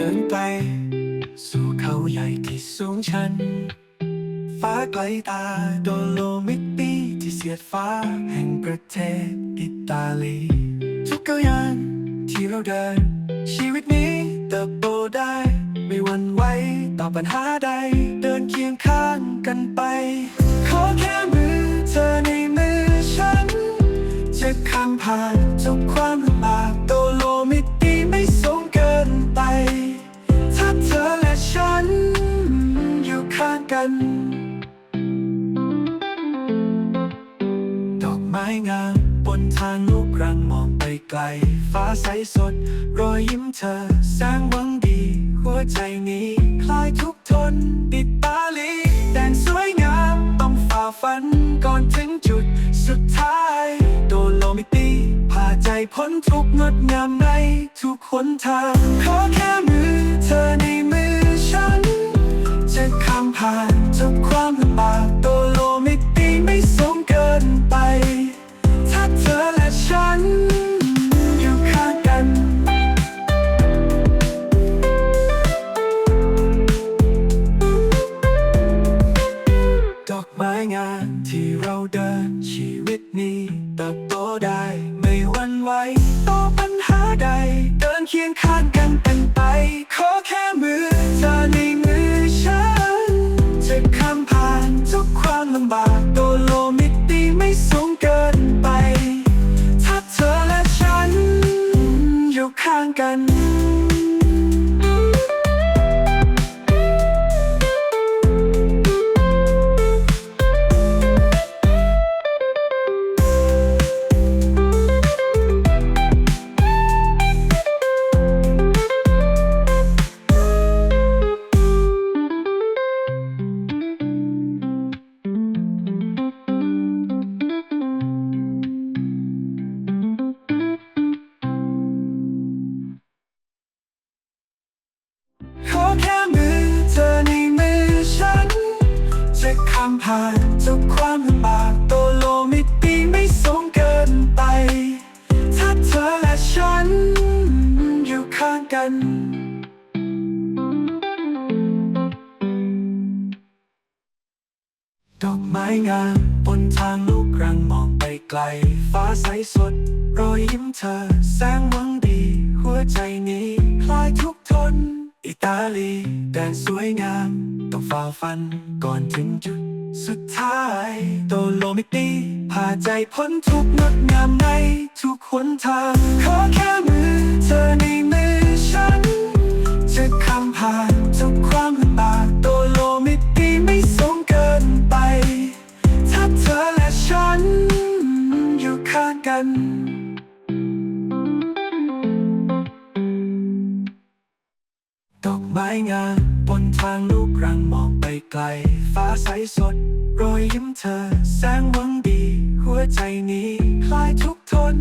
ดินไปสู่เขาใหญ่ที่สูงชัน ฟ้าไกลตาโดโลมิตีที่เสียดฟ้าแห่งประเทศอิตาลี ทุกเกยานที่เราเดิน ชีวิตนี้เติบโตได้ ไม่หวั่นไหวต่อปัญหาใด เดินเคียงข้างกันไป ขอแค่มือเธอในมือฉัน จะข้ามผ่านทุกความลำบาก กัน ดอกไม้งามบนทางลูกรังมองไปไกล ฟ้าใสสด รอยยิ้มเธอแสงหวังดี หัวใจนี้คลายทุกทนติดตาลีแดนสวยงามต้องฝ่าฟันก่อนถึงจุดสุดท้ายโดโลมิตีพาใจพ้นทุกงดงามในทุกหนทางขอแค่มือเธอในมือฉันจะ ความลำบากโดโลมิตีไม่สูงเกินไป ถ้าเธอและฉัน อยู่ข้างกัน ดอกไม้งาที่เราเดินชีวิตนี้เติบโตได้ไม่หวั่นไหวต่อปัญหาใด เดินเคียงข้างกันเป็นไป ขอแค่มือ กันามผ่านทุกความลำบากโตโลมิตีไม่สูงเกินไป ถ้าเธอและฉันอยู่ข้างกันดอกไม้งามบนทางลูกรังมองไปไกล ฟ้าใสสด รอยยิ้มเธอ แสงหวังดี หัวใจนี้คลายทุกทน อิตาลีแดนสวยงาม ต้องฝ่าฟันก่อนถึงจุด สุดท้ายโตโลมิตีพาใจพ้นทุกข์งดงามในทุกหนทาง ขอแค่มือเธอในมือฉัน จะข้ามผ่านทุกความลำบากโตโลมิตีไม่สูงเกินไป ถ้าเธอและฉันอยู่ข้างกัน ดอกไม้งามบนทางลูกรังมองไปไกล ฟ้าใสสด รอยยิ้มเธอ แสงหวังดี หัวใจนี้คลายทุกทน